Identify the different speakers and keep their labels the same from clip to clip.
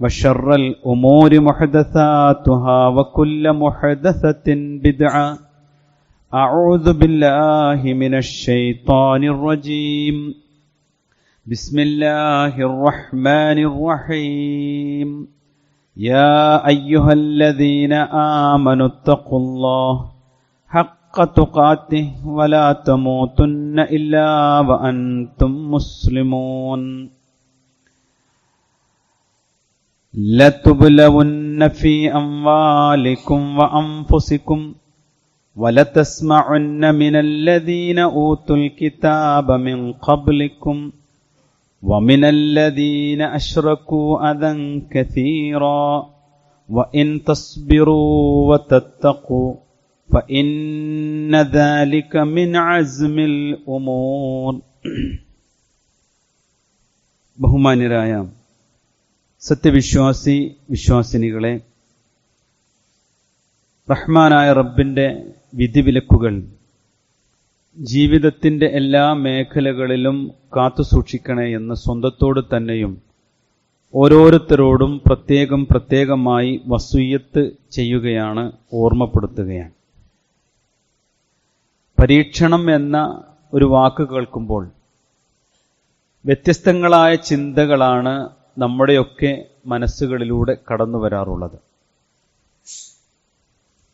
Speaker 1: وشر الأمور محدثاتها وكل محدثة بدعة. أعوذ بالله من الشيطان الرجيم. بسم الله الرحمن الرحيم. يا أيها الذين آمنوا اتقوا الله حق تقاته ولا تموتن إلا وأنتم مسلمون. لتبلون في أموالكم وأنفسكم ولتسمعن من الذين أوتوا الكتاب من قبلكم ومن الذين أشركوا أذى كثيرا وإن تصبروا وتتقوا فإن ذلك من عزم الأمور. بهما نرايام സത്യവിശ്വാസി വിശ്വാസിനികളെ റഹ്മാനായ റബ്ബിന്റെ വിധിവിലക്കുകൾ ജീവിതത്തിന്റെ എല്ലാ മേഖലകളിലും കാത്തു സൂക്ഷിക്കണേ എന്ന് സ്വന്തത്തോട് തന്നെയും ഓരോരുത്തരോടും പ്രത്യേകം പ്രത്യേകമായി വസൂയത്ത് ചെയ്യുകയാണ് ഓർമ്മപ്പെടുത്തുകയാണ്. പരീക്ഷണം എന്ന ഒരു വാക്ക് കേൾക്കുമ്പോൾ വ്യത്യസ്തങ്ങളായ ചിന്തകളാണ് നമ്മുടെയൊക്കെ മനസ്സുകളിലൂടെ കടന്നു വരാറുള്ളത്.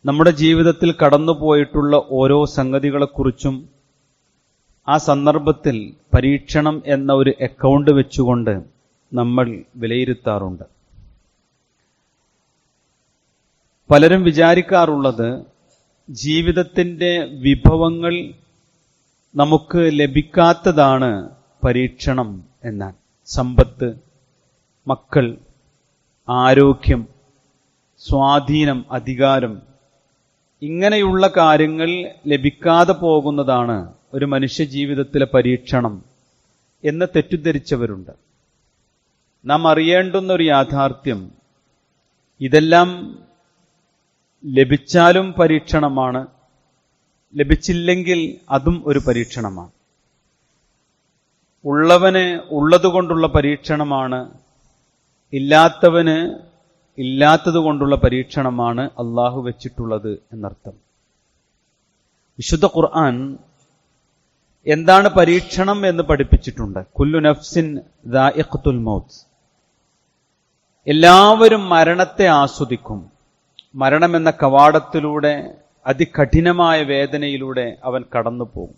Speaker 1: നമ്മുടെ ജീവിതത്തിൽ കടന്നുപോയിട്ടുള്ള ഓരോ സംഗതികളെക്കുറിച്ചും ആ സന്ദർഭത്തിൽ പരീക്ഷണം എന്ന ഒരു അക്കൗണ്ട് വെച്ചുകൊണ്ട് നമ്മൾ വിലയിരുത്താറുണ്ട്. പലരും വിചാരിക്കാറുള്ളത് ജീവിതത്തിന്റെ വിഭവങ്ങൾ നമുക്ക് ലഭിക്കാത്തതാണ് പരീക്ഷണം എന്നാൽ സമ്പത്ത് മക്കൾ ആരോഗ്യം സ്വാധീനം അധികാരം ഇങ്ങനെയുള്ള കാര്യങ്ങൾ ലഭിക്കാതെ പോകുന്നതാണ് ഒരു മനുഷ്യ ജീവിതത്തിലെ പരീക്ഷണം എന്ന് തെറ്റിദ്ധരിച്ചവരുണ്ട്. നാം അറിയേണ്ടുന്ന ഒരു യാഥാർത്ഥ്യം ഇതെല്ലാം ലഭിച്ചാലും പരീക്ഷണമാണ് ലഭിച്ചില്ലെങ്കിൽ അതും ഒരു പരീക്ഷണമാണ്. ഉള്ളവന് ഉള്ളതുകൊണ്ടുള്ള പരീക്ഷണമാണ് ഇല്ലാത്തവന് ഇല്ലാത്തത് കൊണ്ടുള്ള പരീക്ഷണമാണ് അള്ളാഹു വെച്ചിട്ടുള്ളത് എന്നർത്ഥം. വിശുദ്ധ ഖുർആൻ എന്താണ് പരീക്ഷണം എന്ന് പഠിപ്പിച്ചിട്ടുണ്ട്. കുല്ലു നഫ്സിൻ ദാഇഖത്തുൽ മൗത്ത്. എല്ലാവരും മരണത്തെ ആസ്വദിക്കും. മരണമെന്ന കവാടത്തിലൂടെ അതികഠിനമായ വേദനയിലൂടെ അവൻ കടന്നു പോകും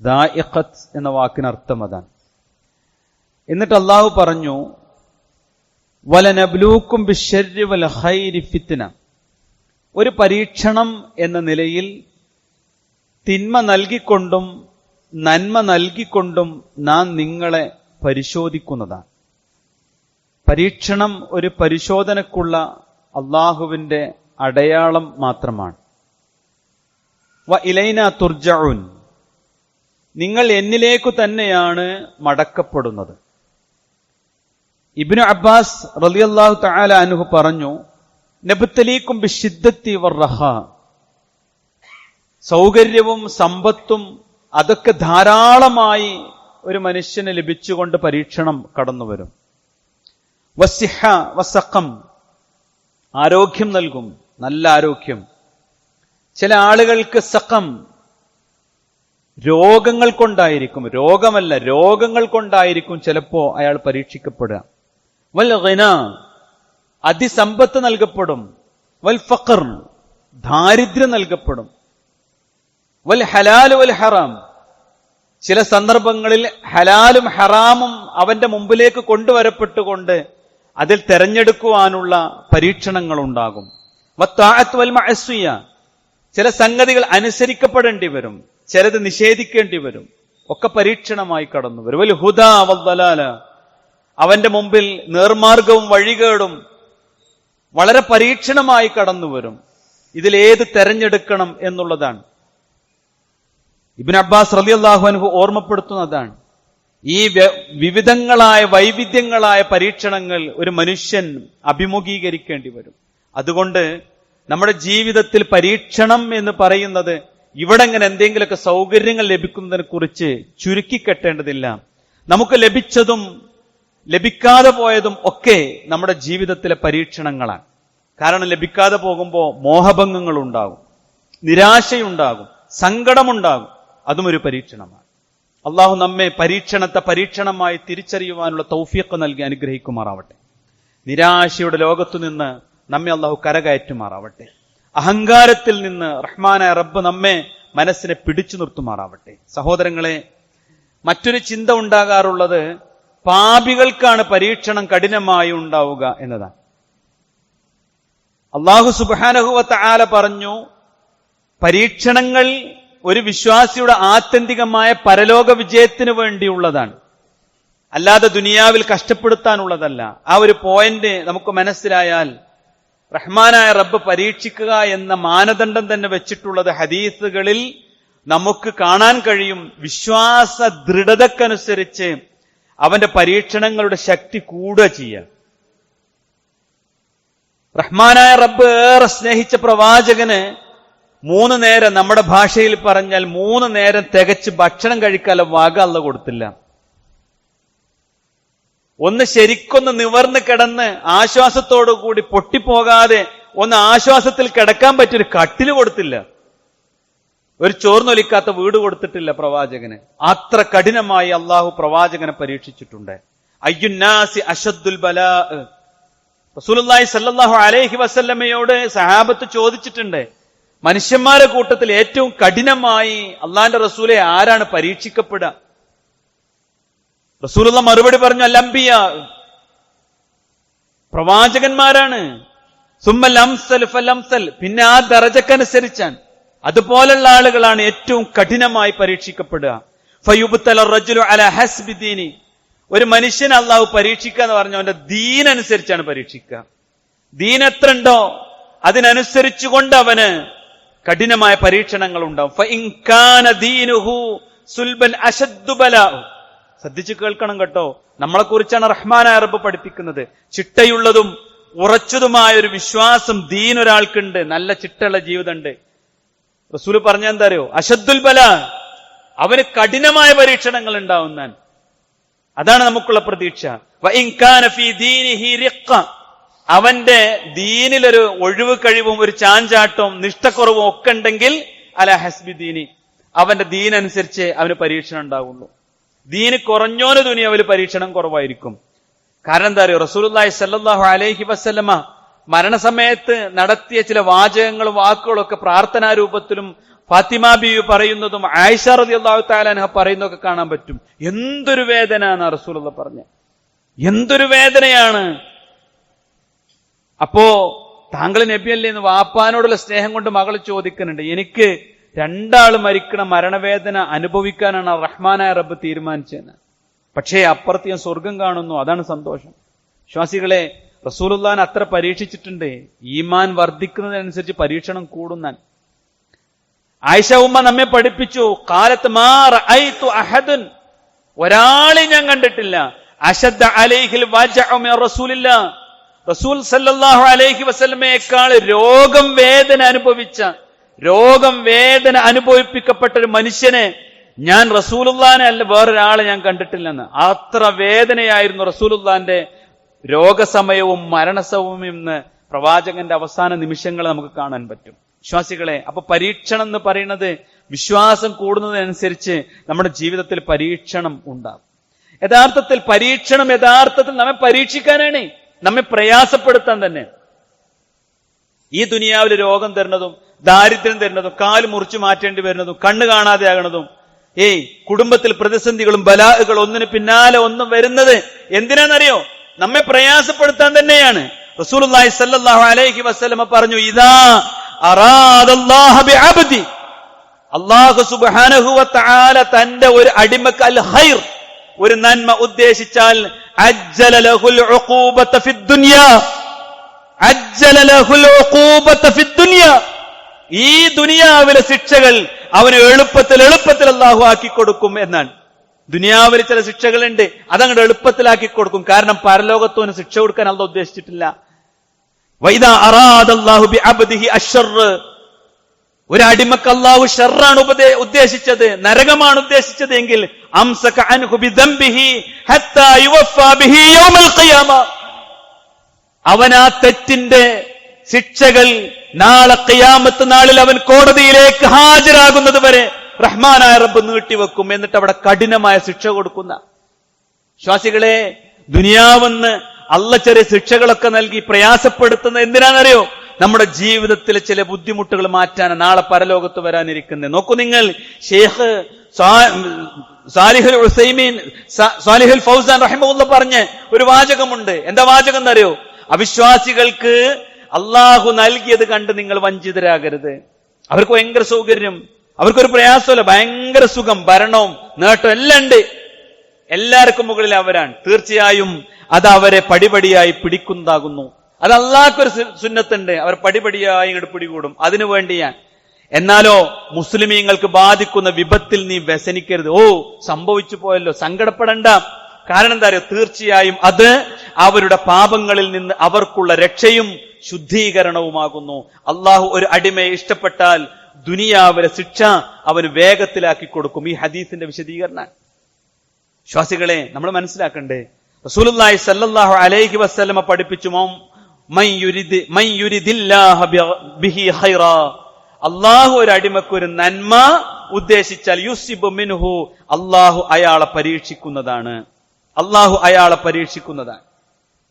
Speaker 1: ദാഇഖത്ത് എന്ന വാക്കിനർത്ഥം അതാണ്. എന്നിട്ട് അള്ളാഹു പറഞ്ഞു വലനബ്ലൂക്കും വൽ ഹൈരി ഫിത്തിന ഒരു പരീക്ഷണം എന്ന നിലയിൽ തിന്മ നൽകിക്കൊണ്ടും നന്മ നൽകിക്കൊണ്ടും നാം നിങ്ങളെ പരിശോധിക്കുന്നതാണ്. പരീക്ഷണം ഒരു പരിശോധനക്കുള്ള അള്ളാഹുവിന്റെ അടയാളം മാത്രമാണ്. വ ഇലൈന തുർജഉൻ. നിങ്ങൾ എന്നിലേക്കു തന്നെയാണ് മടക്കപ്പെടുന്നത്. ഇബ്നു അബ്ബാസ് റളിയല്ലാഹു തആല അൻഹു പറഞ്ഞു നബുത്തലീക്കും ബിശിദ്ദത്തി വർറഹ. സൗകര്യവും സമ്പത്തും അതൊക്കെ ധാരാളമായി ഒരു മനുഷ്യന് ലഭിച്ചുകൊണ്ട് പരീക്ഷണം കടന്നു വരും വസിഹ വസക്കം ആരോഗ്യം നൽകും നല്ല ആരോഗ്യം. ചില ആളുകൾക്ക് സക്കം രോഗങ്ങൾ കൊണ്ടായിരിക്കും രോഗമല്ല രോഗങ്ങൾ കൊണ്ടായിരിക്കും ചിലപ്പോ അയാൾ പരീക്ഷിക്കപ്പെടുക. വൽ ഖിന അതിസമ്പത്ത് നൽകപ്പെടും. വൽ ഫഖർ ദാരിദ്ര്യം നൽകപ്പെടും. വൽ ഹലാൽ വൽ ഹറാം ചില സന്ദർഭങ്ങളിൽ ഹലാലും ഹറാമും അവന്റെ മുമ്പിലേക്ക് കൊണ്ടുവരപ്പെട്ടുകൊണ്ട് അതിൽ തെരഞ്ഞെടുക്കുവാനുള്ള പരീക്ഷണങ്ങൾ ഉണ്ടാകും വത്താഅത്ത് വൽ മഅസിയ ചില സംഗതികൾ അനുസരിക്കപ്പെടേണ്ടി വരും ചിലത് നിഷേധിക്കേണ്ടി വരും ഒക്കെ പരീക്ഷണമായി കടന്നു വരും. വൽ ഹുദ വൽ അവന്റെ മുമ്പിൽ നേർമാർഗവും വഴികേടും വളരെ പരീക്ഷണമായി കടന്നു വരും. ഇതിലേത് തെരഞ്ഞെടുക്കണം എന്നുള്ളതാണ്. ഇബിൻ അബ്ബാസ് റലി അൻഹു ഓർമ്മപ്പെടുത്തുന്നതാണ്. ഈ വിവിധങ്ങളായ വൈവിധ്യങ്ങളായ പരീക്ഷണങ്ങൾ ഒരു മനുഷ്യൻ അഭിമുഖീകരിക്കേണ്ടി വരും. അതുകൊണ്ട് നമ്മുടെ ജീവിതത്തിൽ പരീക്ഷണം എന്ന് പറയുന്നത് ഇവിടെ ഇങ്ങനെ എന്തെങ്കിലുമൊക്കെ സൗകര്യങ്ങൾ ലഭിക്കുന്നതിനെ കുറിച്ച് ചുരുക്കിക്കെട്ടേണ്ടതില്ല. നമുക്ക് ലഭിച്ചതും ലഭിക്കാതെ പോയതും ഒക്കെ നമ്മുടെ ജീവിതത്തിലെ പരീക്ഷണങ്ങളാണ്. കാരണം ലഭിക്കാതെ പോകുമ്പോൾ മോഹഭംഗങ്ങൾ ഉണ്ടാകും നിരാശയുണ്ടാകും സങ്കടമുണ്ടാകും. അതും ഒരു പരീക്ഷണമാണ്. അള്ളാഹു നമ്മെ പരീക്ഷണത്തെ പരീക്ഷണമായി തിരിച്ചറിയുവാനുള്ള തൗഫീഖ് നൽകി അനുഗ്രഹിക്കുമാറാവട്ടെ. നിരാശയുടെ ലോകത്തു നിന്ന് നമ്മെ അള്ളാഹു കരകയറ്റുമാറാവട്ടെ. അഹങ്കാരത്തിൽ നിന്ന് റഹ്മാനായ റബ്ബ് നമ്മെ മനസ്സിനെ പിടിച്ചു നിർത്തുമാറാവട്ടെ. സഹോദരങ്ങളെ മറ്റൊരു ചിന്ത ഉണ്ടാകാറുള്ളത് പാപികൾക്കാണ് പരീക്ഷണം കഠിനമായി ഉണ്ടാവുക എന്നതാണ്. അള്ളാഹു സുബാനഹുവത്ത ആല പറഞ്ഞു പരീക്ഷണങ്ങൾ ഒരു വിശ്വാസിയുടെ ആത്യന്തികമായ പരലോക വിജയത്തിന് വേണ്ടിയുള്ളതാണ്. അല്ലാതെ ദുനിയാവിൽ കഷ്ടപ്പെടുത്താനുള്ളതല്ല. ആ ഒരു പോയിന്റ് നമുക്ക് മനസ്സിലായാൽ റഹ്മാനായ റബ്ബ് പരീക്ഷിക്കുക എന്ന മാനദണ്ഡം തന്നെ വെച്ചിട്ടുള്ളത് ഹദീസുകളിൽ നമുക്ക് കാണാൻ കഴിയും വിശ്വാസ ദൃഢതക്കനുസരിച്ച് അവന്റെ പരീക്ഷണങ്ങളുടെ ശക്തി കൂടുക ചെയ്യുക. റഹ്മാനായ റബ്ബ് ഏറെ സ്നേഹിച്ച പ്രവാചകന് മൂന്ന് നേരം നമ്മുടെ ഭാഷയിൽ പറഞ്ഞാൽ മൂന്ന് നേരം തികച്ച് ഭക്ഷണം കഴിക്കാനുള്ള വക അല്ല കൊടുത്തില്ല. ഒന്ന് ശരിക്കൊന്ന് നിവർന്ന് കിടന്ന് ആശ്വാസത്തോടു കൂടി പൊട്ടിപ്പോകാതെ ഒന്ന് ആശ്വാസത്തിൽ കിടക്കാൻ പറ്റിയൊരു കട്ടിൽ കൊടുത്തില്ല. ഒരു ചോർന്നൊലിക്കാത്ത വീട് കൊടുത്തിട്ടില്ല പ്രവാചകന്. അത്ര കഠിനമായി അള്ളാഹു പ്രവാചകനെ പരീക്ഷിച്ചിട്ടുണ്ട്. അയ്യുന്നാസി അഷദ്ദുൽ ബലാ. സല്ലല്ലാഹു അലൈഹി വസല്ലമയോട് സഹാബത്ത് ചോദിച്ചിട്ടുണ്ട് മനുഷ്യന്മാരുടെ കൂട്ടത്തിൽ ഏറ്റവും കഠിനമായി അള്ളാന്റെ റസൂലെ ആരാണ് പരീക്ഷിക്കപ്പെടുക? റസൂലുള്ള മറുപടി പറഞ്ഞു അല്ലംബിയ പ്രവാചകന്മാരാണ്. സുമ്മൽ അംസൽ അംസൽ. പിന്നെ ആ ദറജക്കനുസരിച്ചാൻ അതുപോലുള്ള ആളുകളാണ് ഏറ്റവും കഠിനമായി പരീക്ഷിക്കപ്പെടുക. ഫയുബ്തല റജുലു അല ഹസ്ബി ദീനി ഒരു മനുഷ്യൻ അള്ളാഹു പരീക്ഷിക്കുക എന്ന് പറഞ്ഞ അവന്റെ ദീനനുസരിച്ചാണ് പരീക്ഷിക്കുക. ദീൻ എത്ര ഉണ്ടോ അതിനനുസരിച്ചുകൊണ്ട് അവന് കഠിനമായ പരീക്ഷണങ്ങൾ ഉണ്ടാവും. ശ്രദ്ധിച്ചു കേൾക്കണം കേട്ടോ. നമ്മളെ കുറിച്ചാണ് റഹ്മാൻ അറബ് പഠിപ്പിക്കുന്നത്. ചിട്ടയുള്ളതും ഉറച്ചതുമായ ഒരു വിശ്വാസം ദീൻ ഒരാൾക്കുണ്ട് നല്ല ചിട്ടയുള്ള ജീവിതമുണ്ട്. റസൂൽ പറഞ്ഞ എന്താ അറിയോ? അശദ്ദുൽ ബല. അവന് കഠിനമായ പരീക്ഷണങ്ങൾ ഉണ്ടാവുന്ന അതാണ് നമുക്കുള്ള പ്രതീക്ഷ. അവന്റെ ദീനിലൊരു ഒഴിവ് കഴിവും ഒരു ചാഞ്ചാട്ടവും നിഷ്ഠക്കുറവും ഒക്കെ ഉണ്ടെങ്കിൽ അല ഹസ്ബി ദീനി. അവന്റെ ദീനനുസരിച്ച് അവന് പരീക്ഷണം ഉണ്ടാവുള്ളൂ. ദീന് കുറഞ്ഞോന് ദുനിയാവിൽ പരീക്ഷണം കുറവായിരിക്കും. കാരണം എന്താ അറിയോ? റസൂൽ അലൈഹി വസല്ലമ മരണസമയത്ത് നടത്തിയ ചില വാചകങ്ങളും വാക്കുകളൊക്കെ പ്രാർത്ഥനാ രൂപത്തിലും ഫാത്തിമ ബിയു പറയുന്നതും ആയിഷ തആല അൻഹ പറയുന്നതൊക്കെ കാണാൻ പറ്റും. എന്തൊരു വേദന എന്ന് റസൂലുള്ള പറഞ്ഞ എന്തൊരു വേദനയാണ്. അപ്പോ താങ്കൾ നബിയല്ലേ എന്ന് വാപ്പാനോടുള്ള സ്നേഹം കൊണ്ട് മകൾ ചോദിക്കുന്നുണ്ട്. എനിക്ക് രണ്ടാൾ മരിക്കണ മരണവേദന അനുഭവിക്കാനാണ് റഹ്മാനായ റബ്ബ് തീരുമാനിച്ചത് പക്ഷേ അപ്പുറത്ത് ഞാൻ സ്വർഗം കാണുന്നു. അതാണ് സന്തോഷം. വിശ്വാസികളെ റസൂലുള്ളാൻ അത്ര പരീക്ഷിച്ചിട്ടുണ്ട്. ഈമാൻ വർദ്ധിക്കുന്നതിനനുസരിച്ച് പരീക്ഷണം കൂടുന്നാൻ. ആയിഷ ഉമ്മ നമ്മെ പഠിപ്പിച്ചു കാലത്ത് മാ റഅയ്തു അഹദൻ. ഒരാളെ ഞാൻ കണ്ടിട്ടില്ല. അശദ് അലൈഹിൽ റസൂലില്ല. റസൂൽ സല്ലാഹു അലൈഹി വസ്ലമയേക്കാൾ രോഗം വേദന അനുഭവിച്ച രോഗം വേദന അനുഭവിപ്പിക്കപ്പെട്ട ഒരു മനുഷ്യനെ ഞാൻ റസൂലുല്ലാനെ അല്ല വേറൊരാളെ ഞാൻ കണ്ടിട്ടില്ലെന്ന്. അത്ര വേദനയായിരുന്നു റസൂലുല്ലാന്റെ രോഗസമയവും മരണസമയവും ഇന്ന് പ്രവാചകന്റെ അവസാന നിമിഷങ്ങൾ നമുക്ക് കാണാൻ പറ്റും. വിശ്വാസികളെ അപ്പൊ പരീക്ഷണം എന്ന് പറയുന്നത് വിശ്വാസം കൂടുന്നതിനനുസരിച്ച് നമ്മുടെ ജീവിതത്തിൽ പരീക്ഷണം ഉണ്ടാകും. യഥാർത്ഥത്തിൽ പരീക്ഷണം യഥാർത്ഥത്തിൽ നമ്മെ പരീക്ഷിക്കാനാണ്. നമ്മെ പ്രയാസപ്പെടുത്താൻ തന്നെ. ഈ ദുനിയാവിൽ രോഗം തരുന്നതും ദാരിദ്ര്യം തരുന്നതും കാൽ മുറിച്ചു മാറ്റേണ്ടി വരുന്നതും കണ്ണ് കാണാതെ ആകണതും ഏയ് കുടുംബത്തിൽ പ്രതിസന്ധികളും ബലാഹുകളും ഒന്നിന് പിന്നാലെ ഒന്നും വരുന്നത് എന്തിനാണെന്നറിയോ? നമ്മെ പ്രയാസപ്പെടുത്താൻ തന്നെയാണ്. റസൂലുള്ളാഹി സല്ലല്ലാഹു അലൈഹി വസ്ലമ പറഞ്ഞു ഇതാ അള്ളാഹു സുബ്ഹാനഹു വതആല തന്റെ ഒരു അടിമക്ക് അൽ ഹൈർ ഒരു നന്മ ഉദ്ദേശിച്ചാൽ അജ്ജല ലഹുൽ അജ്ജല ലഹുൽ ഈ ദുനിയാവിലെ ശിക്ഷകൾ അവന് എളുപ്പത്തിൽ എളുപ്പത്തിൽ അള്ളാഹു ആക്കി കൊടുക്കും എന്നാണ്. ദുനിയാവിൽ ചില ശിക്ഷകളുണ്ട്. അതങ്ങോട്ട് എളുപ്പത്തിലാക്കി കൊടുക്കും. കാരണം പരലോകത്തോന് ശിക്ഷ കൊടുക്കാൻ അല്ല ഉദ്ദേശിച്ചിട്ടില്ല. ഒരു അടിമക്ക് അള്ളാഹു ഷർറാണ് ഉപദേ ഉദ്ദേശിച്ചത്. നരകമാണ് ഉദ്ദേശിച്ചത് എങ്കിൽ അവൻ ആ തെറ്റിന്റെ ശിക്ഷകൾ നാളെ കയ്യാമത്ത് നാളിൽ അവൻ കോടതിയിലേക്ക് ഹാജരാകുന്നത് വരെ റഹ്മാനായ റബ്ബ് നീട്ടിവെക്കും എന്നിട്ട് അവിടെ കഠിനമായ ശിക്ഷ കൊടുക്കുന്ന. വിശ്വാസികളെ ദുനിയാവെന്ന് അല്ല ചെറിയ ശിക്ഷകളൊക്കെ നൽകി പ്രയാസപ്പെടുത്തുന്ന എന്തിനാണെന്നറിയോ? നമ്മുടെ ജീവിതത്തിലെ ചില ബുദ്ധിമുട്ടുകൾ മാറ്റാൻ നാളെ പരലോകത്ത് വരാനിരിക്കുന്നത്. നോക്കൂ നിങ്ങൾ ഷേഖ് സാലിഹുൽ ഉസൈമീൻ സാലിഹുൽ ഫൗസാൻ റഹിമുല്ല പറഞ്ഞ് ഒരു വാചകമുണ്ട്. എന്താ വാചകം എന്നറിയോ? അവിശ്വാസികൾക്ക് അള്ളാഹു നൽകിയത് കണ്ട് നിങ്ങൾ വഞ്ചിതരാകരുത്. അവർക്ക് ഭയങ്കര സൗകര്യം. അവർക്കൊരു പ്രയാസമല്ല. ഭയങ്കര സുഖം ഭരണവും നേട്ടം എല്ലാം ഉണ്ട്. എല്ലാവർക്കും മുകളിൽ അവരാണ്. തീർച്ചയായും അത് അവരെ പടിപടിയായി പിടിക്കുന്നതാകുന്നു അത് അള്ളാഹ്ക്കൊരു സുന്നത്തുണ്ട്. അവർ പടിപടിയായി ഇങ്ങോട്ട് പിടികൂടും. അതിനു വേണ്ടിയാണ് എന്നാലോ മുസ്ലിമീങ്ങൾക്ക് ബാധിക്കുന്ന വിപത്തിൽ നീ വ്യസനിക്കരുത്. ഓ സംഭവിച്ചു പോയല്ലോ. സങ്കടപ്പെടണ്ട. കാരണം എന്താ പറയുക തീർച്ചയായും അത് അവരുടെ പാപങ്ങളിൽ നിന്ന് അവർക്കുള്ള രക്ഷയും ശുദ്ധീകരണവുമാകുന്നു. അള്ളാഹു ഒരു അടിമയെ ഇഷ്ടപ്പെട്ടാൽ ദുനിയാവിലെ ശിക്ഷ അവന് വേഗത്തിലാക്കി കൊടുക്കും. ഈ ഹദീസിന്റെ വിശദീകരണം. ശ്വാസികളെ നമ്മൾ മനസ്സിലാക്കണ്ടേ? റസൂലുള്ളാഹി സല്ലല്ലാഹു അലൈഹി വസല്ലമ പഠിപ്പിച്ചു ബിഹി ഖൈറാ. അള്ളാഹു ഒരു അടിമക്ക് ഒരു നന്മ ഉദ്ദേശിച്ചാൽ യുസിബു മിൻഹു അള്ളാഹു അയാളെ പരീക്ഷിക്കുന്നതാണ്. അള്ളാഹു അയാളെ പരീക്ഷിക്കുന്നതാണ്.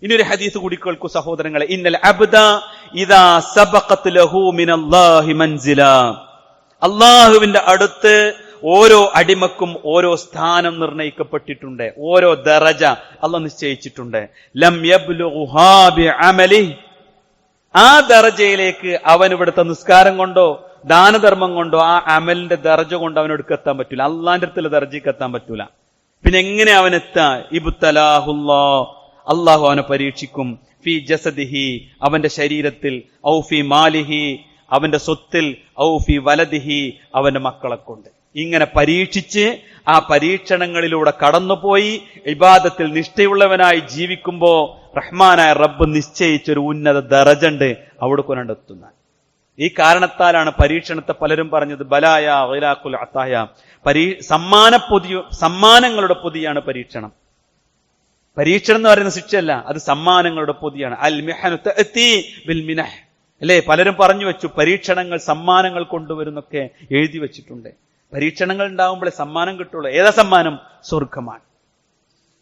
Speaker 1: ഇനി ഒരു ഹദീസ് കൂടി കേൾക്കൂ സഹോദരങ്ങളെ. ഇന്നൽ അബ്ദ ഇദാ സബഖത്ത് ലഹു മിനല്ലാഹി മൻസില. അള്ളാഹുവിന്റെ അടുത്ത് ഓരോ അടിമക്കും ഓരോ സ്ഥാനം നിർണയിക്കപ്പെട്ടിട്ടുണ്ട്. ഓരോ ദറജ അല്ല നിശ്ചയിച്ചിട്ടുണ്ട്. ലം അമലി. ആ ദറജയിലേക്ക് അവൻ ഇവിടുത്തെ നിസ്കാരം കൊണ്ടോ ദാനധർമ്മം കൊണ്ടോ ആ അമലിന്റെ ദർജ കൊണ്ട് അവനോട് എത്താൻ പറ്റൂല. അള്ളാന്റെ അടുത്തുള്ള ദർജയ്ക്ക് എത്താൻ പറ്റൂല. പിന്നെ എങ്ങനെ അവൻ എത്താ? ഇബുത്തലാഹുല്ലോ അള്ളാഹു അവനെ പരീക്ഷിക്കും. ഫി ജസദിഹി അവന്റെ ശരീരത്തിൽ ഔ ഫി മാലിഹി അവന്റെ സ്വത്തിൽ ഔ ഫി വലദിഹി അവന്റെ മക്കളെ കൊണ്ട് ഇങ്ങനെ പരീക്ഷിച്ച് ആ പരീക്ഷണങ്ങളിലൂടെ കടന്നുപോയി ഇബാദത്തിൽ നിഷ്ഠയുള്ളവനായി ജീവിക്കുമ്പോ റഹ്മാനായ റബ്ബ് നിശ്ചയിച്ചൊരു ഉന്നത ദറജണ്ട് അവിടെ കൊണ്ടെത്തുന്ന ഈ കാരണത്താലാണ് പരീക്ഷണത്തെ പലരും പറഞ്ഞത് ബലായ അത്തായ. പരീ സമ്മാന പൊതി സമ്മാനങ്ങളുടെ പൊതിയാണ് പരീക്ഷണം. പരീക്ഷണം എന്ന് പറയുന്ന ശിക്ഷയല്ല അത് സമ്മാനങ്ങളുടെ പൊതിയാണ്. അൽ മിഹനു അല്ലേ? പലരും പറഞ്ഞു വെച്ചു പരീക്ഷണങ്ങൾ സമ്മാനങ്ങൾ കൊണ്ടുവരുന്നൊക്കെ എഴുതി വെച്ചിട്ടുണ്ട്. പരീക്ഷണങ്ങൾ ഉണ്ടാകുമ്പോഴേ സമ്മാനം കിട്ടുള്ളൂ. ഏതാ സമ്മാനം? സ്വർഗമാണ്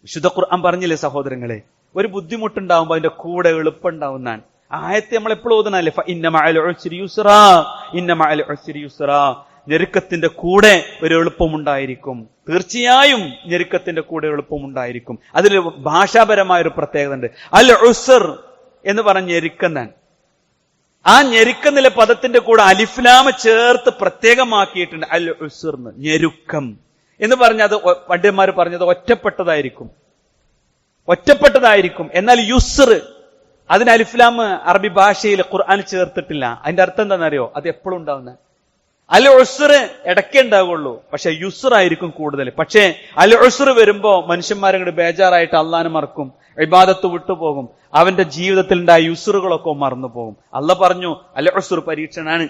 Speaker 1: വിശുദ്ധ ഖുർആൻ പറഞ്ഞില്ലേ സഹോദരങ്ങളെ? ഒരു ബുദ്ധിമുട്ടുണ്ടാകുമ്പോൾ അതിന്റെ കൂടെ എളുപ്പമുണ്ടാവുന്നതാണ്. ആയത്തെ നമ്മൾ എപ്പോഴും ഓതുന്നല്ലേ ഞെരുക്കത്തിന്റെ കൂടെ ഒരു എളുപ്പമുണ്ടായിരിക്കും. തീർച്ചയായും ഞെരുക്കത്തിന്റെ കൂടെ എളുപ്പമുണ്ടായിരിക്കും. അതിൽ ഭാഷാപരമായ ഒരു പ്രത്യേകത ഉണ്ട് അൽ ഉസർ എന്ന് പറഞ്ഞ ഞെരുക്കുന്നതാണ് ആ ഞെരുക്കുന്നില്ല പദത്തിന്റെ കൂടെ അലിഫ്ലാമ ചേർത്ത് പ്രത്യേകമാക്കിയിട്ടുണ്ട്. അൽ ഉസുർന്ന് ഞെരുക്കം. എന്ന് പറഞ്ഞ അത് ഒ- പണ്ഡിതന്മാർ പറഞ്ഞത് ഒറ്റപ്പെട്ടതായിരിക്കും. ഒറ്റപ്പെട്ടതായിരിക്കും. എന്നാൽ യുസ്ർ അതിന് അലിഫ്ലാം അറബി ഭാഷയിൽ ഖുർആൻ ചേർത്തിട്ടില്ല. അതിന്റെ അർത്ഥം എന്താണെന്നറിയോ? അത് എപ്പോഴും ഉണ്ടാവുന്നത് അൽ ഉസ്ർ ഇടയ്ക്കേ ഉണ്ടാവുള്ളൂ. പക്ഷെ യുസ്ർ ആയിരിക്കും കൂടുതൽ. പക്ഷേ അൽ ഉസ്ർ വരുമ്പോ മനുഷ്യന്മാരങ്ങോട് ബേജാറായിട്ട് അള്ളാനെ മറക്കും. ഇബാദത്ത് വിട്ടുപോകും. അവന്റെ ജീവിതത്തിൽ ഉണ്ടായ യുസ്റുകളൊക്കെ മറന്നു പോകും അല്ല പറഞ്ഞു അൽ ഉസ്ർ പരീക്ഷണാണ്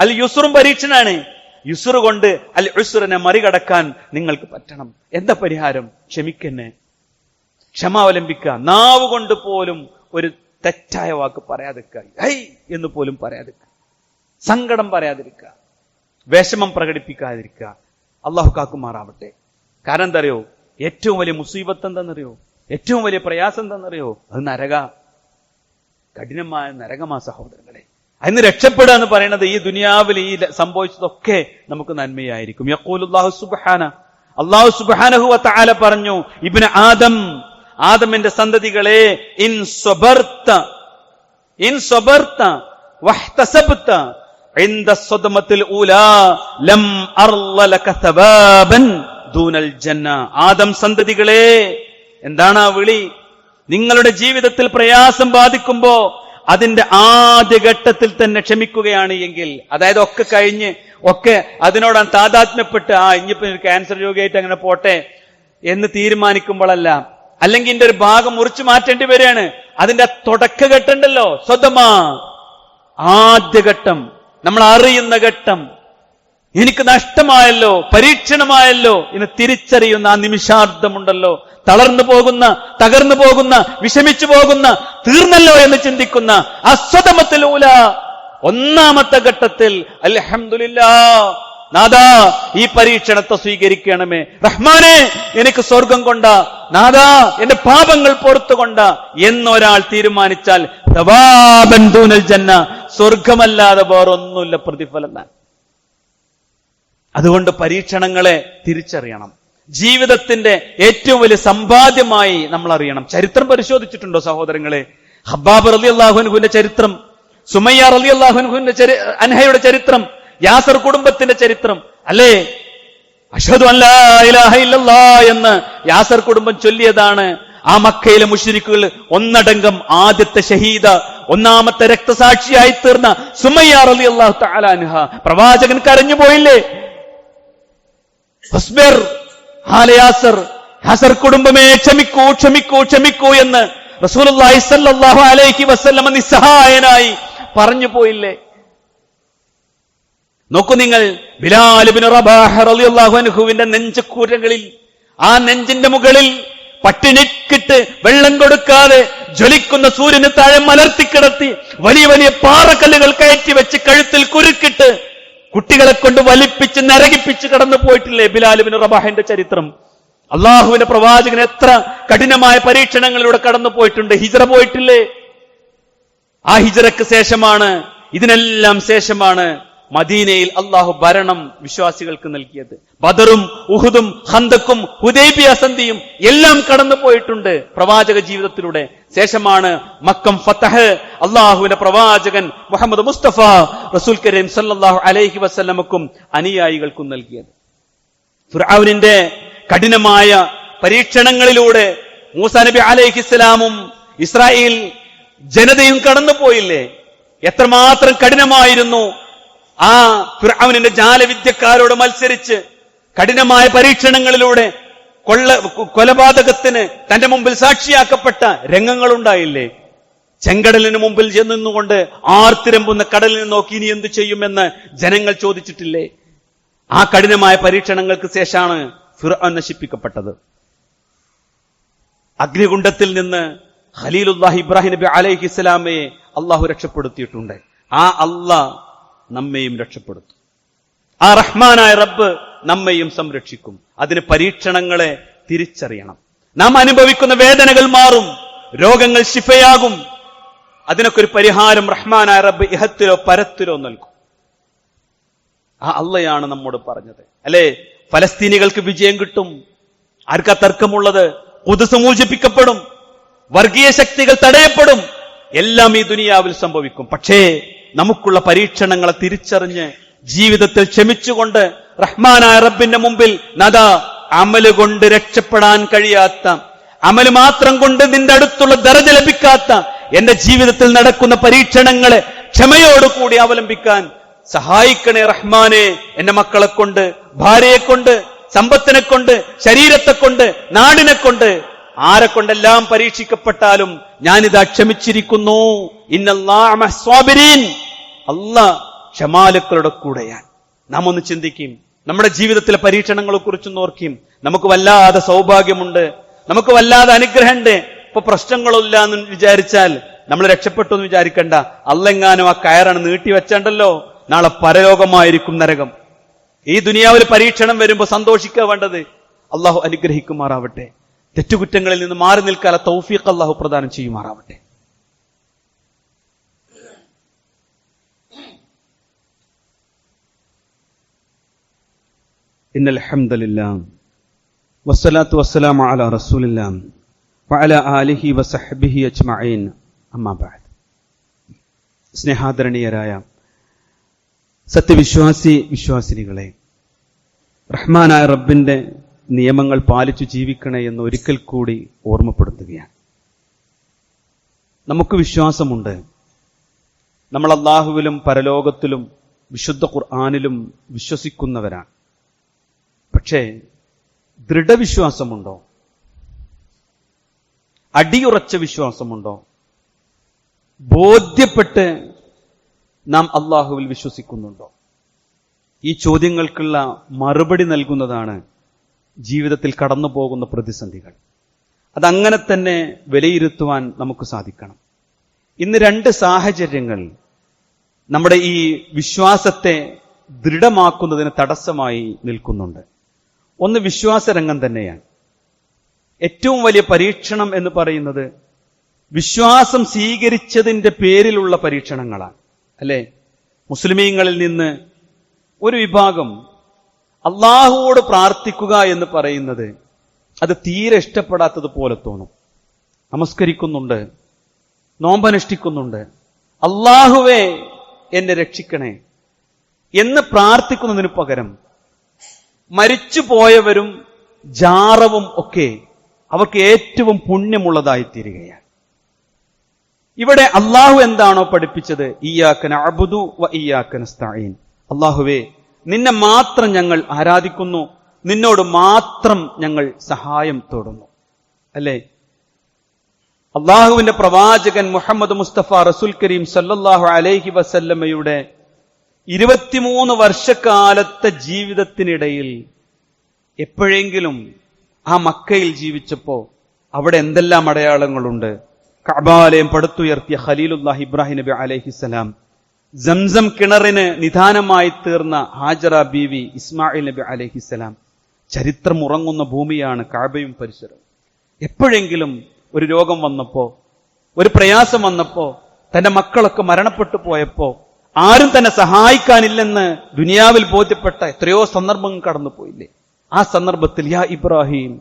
Speaker 1: അൽ യുസുറും പരീക്ഷണാണ് യുസുറ് കൊണ്ട് അൽ ഉസുറിനെ മറികടക്കാൻ നിങ്ങൾക്ക് പറ്റണം. എന്താ പരിഹാരം? ക്ഷമിക്കന്നെ. ക്ഷമാവലംബിക്കുക നാവ് കൊണ്ട് പോലും ഒരു തെറ്റായ വാക്ക് പറയാതിരിക്കുക ഹൈ എന്ന് പോലും പറയാതിരിക്കുക സങ്കടം പറയാതിരിക്കുക വിഷമം പ്രകടിപ്പിക്കാതിരിക്കുക. അള്ളാഹു കാക്കുമാറാവട്ടെ. കാരണം എന്തറിയോ? ഏറ്റവും വലിയ മുസീബത്ത് എന്താണെന്നറിയോ? ഏറ്റവും വലിയ പ്രയാസം എന്താണെന്നറിയോ? അത് നരക. കഠിനമായ നരകമാ സഹോദരങ്ങളെ. അതിന് രക്ഷപ്പെടുക എന്ന് പറയുന്നത് ഈ ദുനിയാവിൽ ഈ സംഭവിച്ചതൊക്കെ നമുക്ക് നന്മയായിരിക്കും. യക്കൂലുല്ലാഹു സുബ്ഹാന. അള്ളാഹു സുബ്ഹാനഹു വതആല പറഞ്ഞു ഇബിന് ആദം ആദമിന്റെ സന്തതികളെ ഇൻ സ്വബർത്ത ഇൻ സ്വബർത്ത വഹ്തസബ്ത ആദം സന്തതികളെ എന്താണ് ആ വിളി? നിങ്ങളുടെ ജീവിതത്തിൽ പ്രയാസം ബാധിക്കുമ്പോ അതിന്റെ ആദ്യ ഘട്ടത്തിൽ തന്നെ ക്ഷമിക്കുകയാണ് എങ്കിൽ അതായത് ഒക്കെ കഴിഞ്ഞ് ഒക്കെ അതിനോടാണ് താതാത്മ്യപ്പെട്ട് ആ ഇനിയിപ്പോ ക്യാൻസർ രോഗിയായിട്ട് അങ്ങനെ പോട്ടെ എന്ന് തീരുമാനിക്കുമ്പോഴല്ല അല്ലെങ്കിൽ എന്റെ ഒരു ഭാഗം മുറിച്ചു മാറ്റേണ്ടി വരികയാണ്. അതിന്റെ തുടക്കഘട്ടം ഉണ്ടല്ലോ സ്വതമാ. ആദ്യഘട്ടം. നമ്മൾ അറിയുന്ന ഘട്ടം. എനിക്ക് നഷ്ടമായല്ലോ പരീക്ഷണമായല്ലോ എന്ന് തിരിച്ചറിയുന്ന ആ നിമിഷാർത്ഥമുണ്ടല്ലോ തളർന്നു പോകുന്ന തകർന്നു പോകുന്ന വിഷമിച്ചു പോകുന്ന തീർന്നല്ലോ എന്ന് ചിന്തിക്കുന്ന അസ്വതമത്തിലൂല. ഒന്നാമത്തെ ഘട്ടത്തിൽ അൽഹംദുലില്ലാ നാദാ ഈ പരീക്ഷണത്തെ സ്വീകരിക്കണമേ. റഹ്മാനെ എനിക്ക് സ്വർഗം കൊണ്ട നാദാ എന്റെ പാപങ്ങൾ പുറത്തു കൊണ്ട എന്നൊരാൾ തീരുമാനിച്ചാൽ ജന്ന സ്വർഗമല്ലാതെ വേറൊന്നുമില്ല പ്രതിഫലം അതുകൊണ്ട് പരീക്ഷണങ്ങളെ തിരിച്ചറിയണം. ജീവിതത്തിന്റെ ഏറ്റവും വലിയ സമ്പാദ്യമായി നമ്മൾ അറിയണം. ചരിത്രം പരിശോധിച്ചിട്ടുണ്ടോ സഹോദരങ്ങളെ? ഹബ്ബാബ് റലി അള്ളാഹുൻഹുവിന്റെ ചരിത്രം സുമയ്യ റലി അള്ളാഹുൻഹുവിന്റെ അൻഹയുടെ ചരിത്രം യാസർ കുടുംബത്തിന്റെ ചരിത്രം അല്ലേ? അഷദു അല്ലാ എന്ന് യാസർ കുടുംബം ചൊല്ലിയതാണ്. ആ മക്കയിലെ മുഷിരിക്കുകൾ ഒന്നടങ്കം ആദ്യത്തെ ഷഹീദ ഒന്നാമത്തെ രക്തസാക്ഷിയായി തീർന്ന സുമയ്യ അലി അള്ളാഹു താലാൻഹ പ്രവാചകൻ കരഞ്ഞു പോയില്ലേ? ഹസർ കുടുംബമേ ക്ഷമിക്കൂ ക്ഷമിക്കൂ ക്ഷമിക്കൂ എന്ന് റസൂൽ അലൈഹി വസ്ലമ നിസ്സഹായനായി പറഞ്ഞു പോയില്ലേ? നോക്കൂ നിങ്ങൾ ബിലാലിബിൻ റബാഹ് റളിയല്ലാഹു അൻഹുവിന്റെ നെഞ്ചക്കൂരകളിൽ ആ നെഞ്ചിന്റെ മുകളിൽ പട്ടിണിക്കിട്ട് വെള്ളം കൊടുക്കാതെ ജ്വലിക്കുന്ന സൂര്യന് താഴെ മലർത്തിക്കിടത്തി വലിയ വലിയ പാറക്കല്ലുകൾ കയറ്റി വെച്ച് കഴുത്തിൽ കുരുക്കിട്ട് കുട്ടികളെ കൊണ്ട് വലിപ്പിച്ച് നരകിപ്പിച്ച് കടന്നു പോയിട്ടില്ലേ ബിലാലുബിൻ റബാഹിന്റെ ചരിത്രം? അള്ളാഹുവിന്റെ പ്രവാചകൻ എത്ര കഠിനമായ പരീക്ഷണങ്ങളിലൂടെ കടന്നു പോയിട്ടുണ്ട്. ഹിജറ പോയിട്ടില്ലേ? ആ ഹിജറക്ക് ശേഷമാണ് ഇതിനെല്ലാം ശേഷമാണ് മദീനയിൽ അള്ളാഹു ഭരണം വിശ്വാസികൾക്ക് നൽകിയത്. ബദറും ഉഹുദും ഹന്തക്കും ഹുദൈബി സന്ധിയും എല്ലാം കടന്നു പോയിട്ടുണ്ട് പ്രവാചക ജീവിതത്തിലൂടെ. ശേഷമാണ് മക്കം ഫത്തഹ് അള്ളാഹുവിന്റെ പ്രവാചകൻ മുഹമ്മദ് മുസ്തഫ റസൂൽ കരീം സല്ലാഹു അലൈഹി വസല്ലമക്കും അനുയായികൾക്കും നൽകിയത്. ഫിർഔനിന്റെ കഠിനമായ പരീക്ഷണങ്ങളിലൂടെ മൂസാ നബി അലൈഹിസ്സലാമും ഇസ്രായേൽ ജനതയും കടന്നു പോയില്ലേ എത്രമാത്രം കഠിനമായിരുന്നു ആ ഫിർഔനിന്റെ ജാലവിദ്യക്കാരോട് മത്സരിച്ച് കഠിനമായ പരീക്ഷണങ്ങളിലൂടെ കൊള്ള കൊലപാതകത്തിന് തന്റെ മുമ്പിൽ സാക്ഷിയാക്കപ്പെട്ട രംഗങ്ങളുണ്ടായില്ലേ? ചെങ്കടലിന് മുമ്പിൽ ചെന്നുകൊണ്ട് ആർത്തിരമ്പുന്ന കടലിനെ നോക്കി ഇനി എന്തു ചെയ്യുമെന്ന് ജനങ്ങൾ ചോദിച്ചിട്ടില്ലേ? ആ കഠിനമായ പരീക്ഷണങ്ങൾക്ക് ശേഷമാണ് ഫിർഔൻ നശിപ്പിക്കപ്പെട്ടത്. അഗ്നികുണ്ഡത്തിൽ നിന്ന് ഖലീലുല്ലാഹി ഇബ്രാഹിം നബി അലൈഹി ഇസ്ലാമയെ അള്ളാഹു രക്ഷപ്പെടുത്തിയിട്ടുണ്ട്. ആ അള്ളാഹ് നമ്മെയും രക്ഷപ്പെടുത്തും. ആ റഹ്മാനായ റബ്ബ് നമ്മെയും സംരക്ഷിക്കും. അതിന് പരീക്ഷണങ്ങളെ തിരിച്ചറിയണം. നാം അനുഭവിക്കുന്ന വേദനകൾ മാറും. രോഗങ്ങൾ ശിഫയാകും. അതിനൊക്കെ ഒരു പരിഹാരം റഹ്മാനായ റബ്ബ് ഇഹത്തിലോ പരത്തിലോ നൽകും. ആ അള്ളയാണ് നമ്മോട് പറഞ്ഞത്. അല്ലേ? ഫലസ്തീനികൾക്ക് വിജയം കിട്ടും. ആർക്കാ തർക്കമുള്ളത്? കുതിസ് വർഗീയ ശക്തികൾ തടയപ്പെടും. എല്ലാം ഈ ദുനിയാവിൽ സംഭവിക്കും. പക്ഷേ നമുക്കുള്ള പരീക്ഷണങ്ങളെ തിരിച്ചറിഞ്ഞ് ജീവിതത്തിൽ ക്ഷമിച്ചുകൊണ്ട് റഹ്മാനായ റബ്ബിന്റെ മുമ്പിൽ നദ അമൽ കൊണ്ട് രക്ഷപ്പെടാൻ കഴിയാത്ത അമൽ മാത്രം കൊണ്ട് നിന്റെ അടുത്തുള്ള ദറജ ലഭിക്കാത്ത എന്റെ ജീവിതത്തിൽ നടക്കുന്ന പരീക്ഷണങ്ങളെ ക്ഷമയോടുകൂടി അവലംബിക്കാൻ സഹായിക്കണേ റഹ്മാനെ. എന്റെ മക്കളെ കൊണ്ട് ഭാര്യയെ കൊണ്ട് സമ്പത്തിനെ കൊണ്ട് ശരീരത്തെ കൊണ്ട് നാടിനെ കൊണ്ട് ആരെ കൊണ്ടെല്ലാം പരീക്ഷിക്കപ്പെട്ടാലും ഞാനിതാ ക്ഷമിച്ചിരിക്കുന്നു. ഇന്നല്ലാ സ്വാബിരീൻ. അല്ല ക്ഷമാലുക്കളുടെ കൂടെയാണ്. നാം ഒന്ന് ചിന്തിക്കും. നമ്മുടെ ജീവിതത്തിലെ പരീക്ഷണങ്ങളെ കുറിച്ച് ഓർക്കും. നമുക്ക് വല്ലാതെ സൗഭാഗ്യമുണ്ട്. നമുക്ക് വല്ലാതെ അനുഗ്രഹമുണ്ട്. ഇപ്പൊ പ്രശ്നങ്ങളില്ല എന്ന് വിചാരിച്ചാൽ നമ്മൾ രക്ഷപ്പെട്ടു എന്ന് വിചാരിക്കണ്ട. അല്ലെങ്ങാനും ആ കയറാണ് നീട്ടി വെച്ചണ്ടല്ലോ. നാളെ പരലോകമായിരിക്കും നരകം. ഈ ദുനിയാവിൽ പരീക്ഷണം വരുമ്പോൾ സന്തോഷിക്കുക വേണ്ടത്. അള്ളാഹു അനുഗ്രഹിക്കുമാറാവട്ടെ. തെറ്റുകുറ്റങ്ങളിൽ നിന്ന് മാറി നിൽക്കാനുള്ള തൗഫീഖ് അള്ളാഹു പ്രദാനം ചെയ്യുമാറാവട്ടെ. إن الحمد لله والصلاة والسلام على رسول الله وعلى آله وصحبه أجمعين أما بعد സ്നേഹാദരണീയരായ സത്യവിശ്വാസി വിശ്വാസിനികളെ റഹ്മാനായ റബ്ബിന്റെ നിയമങ്ങൾ പാലിച്ചു ജീവിക്കണേ എന്ന് ഒരിക്കൽ കൂടി ഓർമ്മപ്പെടുത്തുകയാണ് നമുക്ക് വിശ്വാസമുണ്ട് നമ്മൾ അള്ളാഹുവിലും പരലോകത്തിലും വിശുദ്ധ ഖുർആാനിലും വിശ്വസിക്കുന്നവരാണ് പക്ഷേ ദൃഢവിശ്വാസമുണ്ടോ? അടിയുറച്ച വിശ്വാസമുണ്ടോ? ബോധ്യപ്പെട്ട് നാം അള്ളാഹുവിൽ വിശ്വസിക്കുന്നുണ്ടോ? ഈ ചോദ്യങ്ങൾക്കുള്ള മറുപടി നൽകുന്നതാണ് ജീവിതത്തിൽ കടന്നു പോകുന്ന പ്രതിസന്ധികൾ. അതങ്ങനെ തന്നെ വിലയിരുത്തുവാൻ നമുക്ക് സാധിക്കണം. ഇന്ന് രണ്ട് സാഹചര്യങ്ങൾ നമ്മുടെ ഈ വിശ്വാസത്തെ ദൃഢമാക്കുന്നതിന് തടസ്സമായി നിൽക്കുന്നുണ്ട്. ഒന്ന് വിശ്വാസരംഗം തന്നെയാണ്. ഏറ്റവും വലിയ പരീക്ഷണം എന്ന് പറയുന്നത് വിശ്വാസം സ്വീകരിച്ചതിന്റെ പേരിലുള്ള പരീക്ഷണങ്ങളാണ്. അല്ലെ? മുസ്ലിമീങ്ങളിൽ നിന്ന് ഒരു വിഭാഗം അള്ളാഹുവോട് പ്രാർത്ഥിക്കുക എന്ന് പറയുന്നത് അത് തീരെ ഇഷ്ടപ്പെടാത്തത് പോലെ തോന്നും. നമസ്കരിക്കുന്നുണ്ട് നോമ്പനുഷ്ഠിക്കുന്നുണ്ട് അള്ളാഹുവേ എന്നെ രക്ഷിക്കണേ എന്ന് പ്രാർത്ഥിക്കുന്നതിന് പകരം മരിച്ചു പോയവരും ജാറവും ഒക്കെ അവർക്ക് ഏറ്റവും പുണ്യമുള്ളതായി തീരുകയാണ് ഇവിടെ അള്ളാഹു എന്താണോ പഠിപ്പിച്ചത്? ഈയാക്കൻ അബുദു വ ഇയാക്കന സ്ഥായീൻ അള്ളാഹുവേ നിന്നെ മാത്രം ഞങ്ങൾ ആരാധിക്കുന്നു. നിന്നോട് മാത്രം ഞങ്ങൾ സഹായം തേടുന്നു. അല്ലേ? അള്ളാഹുവിന്റെ പ്രവാചകൻ മുഹമ്മദ് മുസ്തഫ റസുൽ കരീം സല്ലാഹു അലൈഹി വസല്ലമയുടെ ഇരുപത്തിമൂന്ന് വർഷക്കാലത്തെ ജീവിതത്തിനിടയിൽ എപ്പോഴെങ്കിലും ആ മക്കയിൽ ജീവിച്ചപ്പോ അവിടെ എന്തെല്ലാം അടയാളങ്ങളുണ്ട്? കബാലയം പടുത്തുയർത്തിയ ഖലീലുല്ലാഹ് ഇബ്രാഹിം നബി അലഹിസലാം സംസം കിണറിന് നിധാനമായി തീർന്ന ഹാജറ ബീവി ഇസ്മായിൽ നബി അലഹിസലാം ചരിത്രം ഉറങ്ങുന്ന ഭൂമിയാണ് കാബയും പരിസരവും. എപ്പോഴെങ്കിലും ഒരു രോഗം വന്നപ്പോ ഒരു പ്രയാസം വന്നപ്പോ തന്റെ മക്കളൊക്കെ മരണപ്പെട്ടു പോയപ്പോ ആരും തന്നെ സഹായിക്കാനില്ലെന്ന് ദുനിയാവിൽ ബോധ്യപ്പെട്ട എത്രയോ സന്ദർഭങ്ങൾ കടന്നുപോയില്ലേ? ആ സന്ദർഭത്തിൽ യാ ഇബ്രാഹിം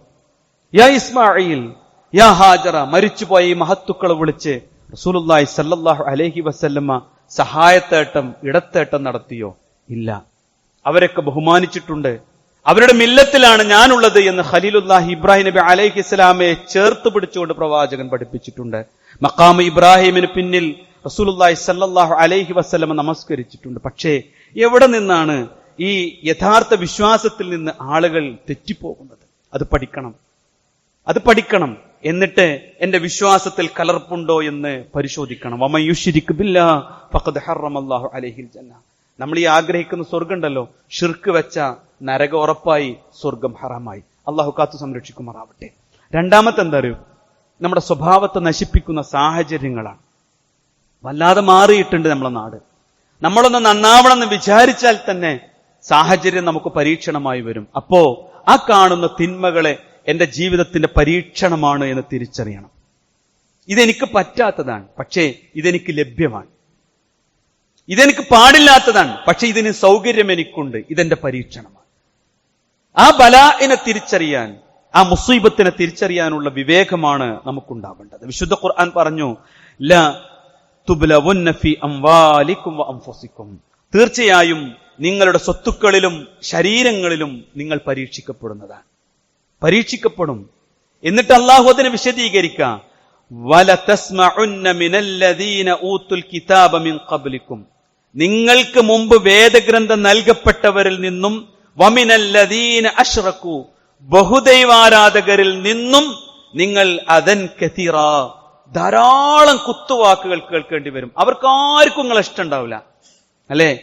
Speaker 1: യാ ഇസ്മായിൽ യാ ഹാജറ മരിച്ചുപോയ ഈ മഹത്തുക്കളെ വിളിച്ച് റസൂലുല്ലായി സല്ലല്ലാഹു അലഹി വസല്ലമ്മ സഹായത്തേട്ടം ഇടത്തേട്ടം നടത്തിയോ? ഇല്ല. അവരൊക്കെ ബഹുമാനിച്ചിട്ടുണ്ട്. അവരുടെ മില്ലത്തിലാണ് ഞാനുള്ളത് എന്ന് ഖലീലുല്ലാഹി ഇബ്രാഹിം നബി അലൈഹി ഇസ്ലാമെ ചേർത്ത് പിടിച്ചുകൊണ്ട് പ്രവാചകൻ പഠിപ്പിച്ചിട്ടുണ്ട്. മക്കാമ ഇബ്രാഹിമിന് പിന്നിൽ റസൂലുല്ലാഹി സല്ലാഹു അലൈഹി വസ്ലമ നമസ്കരിച്ചിട്ടുണ്ട്. പക്ഷേ എവിടെ നിന്നാണ് ഈ യഥാർത്ഥ വിശ്വാസത്തിൽ നിന്ന് ആളുകൾ തെറ്റിപ്പോകുന്നത്? അത് പഠിക്കണം. അത് പഠിക്കണം. എന്നിട്ട് എന്റെ വിശ്വാസത്തിൽ കലർപ്പുണ്ടോ എന്ന് പരിശോധിക്കണം. അലൈഹിൽ ജന്ന. നമ്മൾ ഈ ആഗ്രഹിക്കുന്ന സ്വർഗം ഉണ്ടല്ലോ. ഷിർക്ക് വെച്ച നരക ഉറപ്പായി സ്വർഗം ഹറാമായി. അള്ളാഹു കാത്തു സംരക്ഷിക്കുമാറാവട്ടെ. രണ്ടാമത്തെ എന്താ അറിയോ? നമ്മുടെ സ്വഭാവത്തെ നശിപ്പിക്കുന്ന സാഹചര്യങ്ങളാണ്. വല്ലാതെ മാറിയിട്ടുണ്ട് നമ്മളെ നാട്. നമ്മളൊന്ന് നന്നാവണം എന്ന് വിചാരിച്ചാൽ തന്നെ സാഹചര്യം നമുക്ക് പരീക്ഷണമായി വരും. അപ്പോ ആ കാണുന്ന തിന്മകളെ എന്റെ ജീവിതത്തിന്റെ പരീക്ഷണമാണ് എന്ന് തിരിച്ചറിയണം. ഇതെനിക്ക് പറ്റാത്തതാണ് പക്ഷേ ഇതെനിക്ക് ലഭ്യമാണ്. ഇതെനിക്ക് പാടില്ലാത്തതാണ് പക്ഷെ ഇതിന് സൗകര്യം എനിക്കുണ്ട് ഇതെന്റെ പരീക്ഷണമാണ്. ആ ബലാഇനെ തിരിച്ചറിയാൻ ആ മുസീബത്തിനെ തിരിച്ചറിയാനുള്ള വിവേകമാണ് നമുക്കുണ്ടാവേണ്ടത്. വിശുദ്ധ ഖുർആൻ പറഞ്ഞു ല തീർച്ചയായും നിങ്ങളുടെ സ്വത്തുക്കളിലും ശരീരങ്ങളിലും നിങ്ങൾ പരീക്ഷിക്കപ്പെടുന്നതാണ്. പരീക്ഷിക്കപ്പെടും. എന്നിട്ട് അള്ളാഹു അതിനെ വിശദീകരിക്കാം. നിങ്ങൾക്ക് മുമ്പ് വേദഗ്രന്ഥം നൽകപ്പെട്ടവരിൽ നിന്നും വമിനല്ലദീന അഷ്റക്കു. ബഹുദൈവാരാധകരിൽ നിന്നും നിങ്ങൾ അതൻ കഥീറ ധാരാളം കുത്തുവാക്കുകൾ കേൾക്കേണ്ടി വരും. അവർക്ക് ആർക്കും നിങ്ങളെ ഇഷ്ടമുണ്ടാവില്ല അല്ലേ?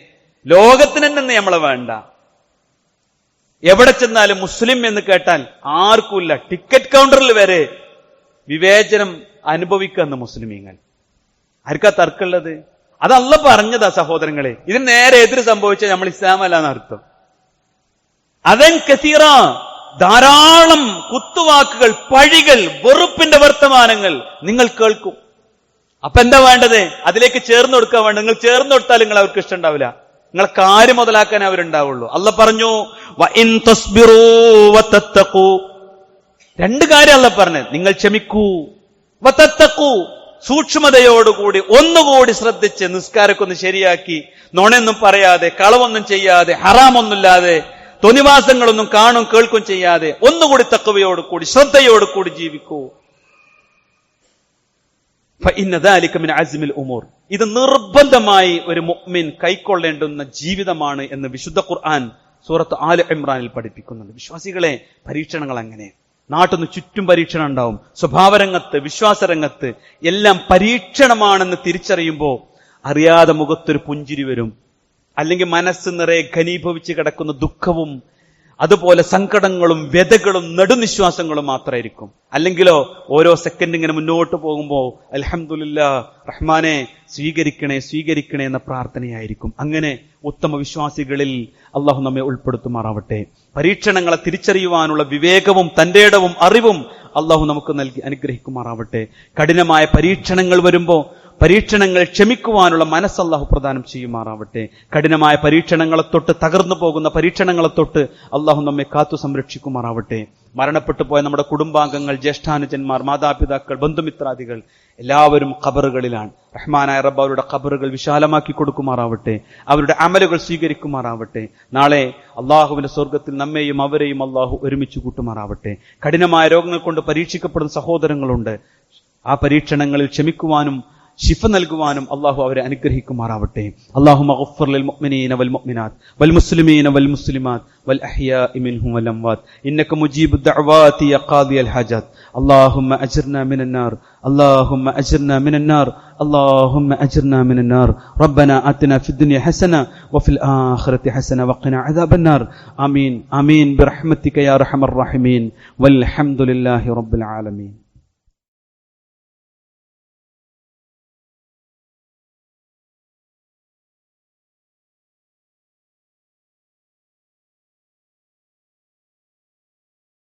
Speaker 1: ലോകത്തിന് തന്നെ നമ്മളെ വേണ്ട. എവിടെ ചെന്നാലും മുസ്ലിം എന്ന് കേട്ടാൽ ആർക്കുമില്ല. ടിക്കറ്റ് കൗണ്ടറിൽ വരെ വിവേചനം അനുഭവിക്കുന്ന മുസ്ലിമീങ്ങൾ. ആർക്കാ തർക്കമുള്ളത്? അതല്ല പറഞ്ഞതാ സഹോദരങ്ങളെ. ഇതിന് നേരെ എതിര് സംഭവിച്ച നമ്മൾ ഇസ്ലാം അല്ല എന്നർത്ഥം അതൻ കസീറ ധാരാളം കുത്തുവാക്കുകൾ പഴികൾ വെറുപ്പിന്റെ വർത്തമാനങ്ങൾ നിങ്ങൾ കേൾക്കും. അപ്പൊ എന്താ വേണ്ടത്? അതിലേക്ക് ചേർന്ന് കൊടുക്കാൻ വേണ്ട. നിങ്ങൾ ചേർന്ന് കൊടുത്താൽ നിങ്ങൾ അവർക്ക് ഇഷ്ടമുണ്ടാവില്ല നിങ്ങളെ കാര്യം മുതലാക്കാൻ അവരുണ്ടാവുള്ളൂ. അല്ല പറഞ്ഞു. രണ്ട് കാര്യം അല്ല പറഞ്ഞത് നിങ്ങൾ ക്ഷമിക്കൂ. വതത്തഖൂ. സൂക്ഷ്മതയോടുകൂടി ഒന്നുകൂടി ശ്രദ്ധിച്ച് നിസ്കാരക്കൊന്ന് ശരിയാക്കി നുണയൊന്നും പറയാതെ കളവൊന്നും ചെയ്യാതെ ഹറാമൊന്നുമില്ലാതെ തൊനിവാസങ്ങളൊന്നും കാണും കേൾക്കും ചെയ്യാതെ ഒന്നുകൂടി തക്കവയോട് കൂടി ശ്രദ്ധയോട് കൂടി ജീവിക്കൂ. അസ്മിൽ ഉമൂർ. ഇത് നിർബന്ധമായി ഒരു മുഅ്മിൻ കൈക്കൊള്ളേണ്ടുന്ന ജീവിതമാണ് എന്ന് വിശുദ്ധ ഖുർആൻ സൂറത്ത് ആൽ ഇമ്രാനിൽ പഠിപ്പിക്കുന്നുണ്ട്. വിശ്വാസികളെ പരീക്ഷണങ്ങൾ അങ്ങനെ. നാട്ടിന് ചുറ്റും പരീക്ഷണം ഉണ്ടാവും. സ്വഭാവരംഗത്ത് വിശ്വാസരംഗത്ത് എല്ലാം പരീക്ഷണമാണെന്ന് തിരിച്ചറിയുമ്പോൾ അറിയാതെ മുഖത്തൊരു പുഞ്ചിരി വരും. അല്ലെങ്കിൽ മനസ്സ് നിറയെ ഘനീഭവിച്ച് കിടക്കുന്ന ദുഃഖവും അതുപോലെ സങ്കടങ്ങളും വ്യതകളും നെടുനിശ്വാസങ്ങളും മാത്രമായിരിക്കും അല്ലെങ്കിലോ ഓരോ സെക്കൻഡ് ഇങ്ങനെ മുന്നോട്ട് പോകുമ്പോൾ അലഹമുല്ല റഹ്മാനെ സ്വീകരിക്കണേ സ്വീകരിക്കണേ എന്ന പ്രാർത്ഥനയായിരിക്കും. അങ്ങനെ ഉത്തമ വിശ്വാസികളിൽ അള്ളാഹു നമ്മെ ഉൾപ്പെടുത്തുമാറാവട്ടെ. പരീക്ഷണങ്ങളെ തിരിച്ചറിയുവാനുള്ള വിവേകവും തന്റെ ഇടവും അറിവും അള്ളാഹു നമുക്ക് നൽകി അനുഗ്രഹിക്കുമാറാവട്ടെ. കഠിനമായ പരീക്ഷണങ്ങൾ വരുമ്പോൾ പരീക്ഷണങ്ങൾ ക്ഷമിക്കുവാനുള്ള മനസ്സല്ലാഹു പ്രദാനം ചെയ്യുമാറാവട്ടെ. കഠിനമായ പരീക്ഷണങ്ങളെ തൊട്ട് തകർന്നു പോകുന്ന പരീക്ഷണങ്ങളെ തൊട്ട് അള്ളാഹു നമ്മെ കാത്തു സംരക്ഷിക്കുമാറാവട്ടെ. മരണപ്പെട്ടു പോയ നമ്മുടെ കുടുംബാംഗങ്ങൾ ജ്യേഷ്ഠാനുജന്മാർ മാതാപിതാക്കൾ ബന്ധുമിത്രാദികൾ എല്ലാവരും ഖബറുകളിലാണ്. റഹ്മാനായ റബ്ബ് അവരുടെ ഖബറുകൾ വിശാലമാക്കി കൊടുക്കുമാറാവട്ടെ. അവരുടെ അമലുകൾ സ്വീകരിക്കുമാറാവട്ടെ. നാളെ അള്ളാഹുവിന്റെ സ്വർഗത്തിൽ നമ്മെയും അവരെയും അള്ളാഹു ഒരുമിച്ച് കൂട്ടുമാറാവട്ടെ. കഠിനമായ രോഗങ്ങൾ കൊണ്ട് പരീക്ഷിക്കപ്പെടുന്ന സഹോദരങ്ങളുണ്ട്. ആ പരീക്ഷണങ്ങളിൽ ക്ഷമിക്കുവാനും ശിഫ നൽകുവാനും അള്ളാഹു അവരെ അനുഗ്രഹിക്കുമാറാവട്ടെ അള്ളാഹു മഗ്ഫിർ ലിൽ മുഅ്മിനീന വൽ മുഅ്മിനാത്ത് വൽ മുസ്ലിമീന വൽ മുസ്ലിമാത്ത് വൽ അഹ്യാഇ മിൻഹും വൽ അംവാത്ത് ഇന്നക മുജീബു ദഅവാതി യാ ഖാദി അൽ ഹജാത്ത് اللهم أجرنا من النار اللهم أجرنا من النار اللهم أجرنا من النار ربنا آتنا في الدنيا حسنة وفي الآخرة حسنة وقنا عذاب النار آمين آمين برحمتك يا أرحم الراحمين والحمد لله رب العالمين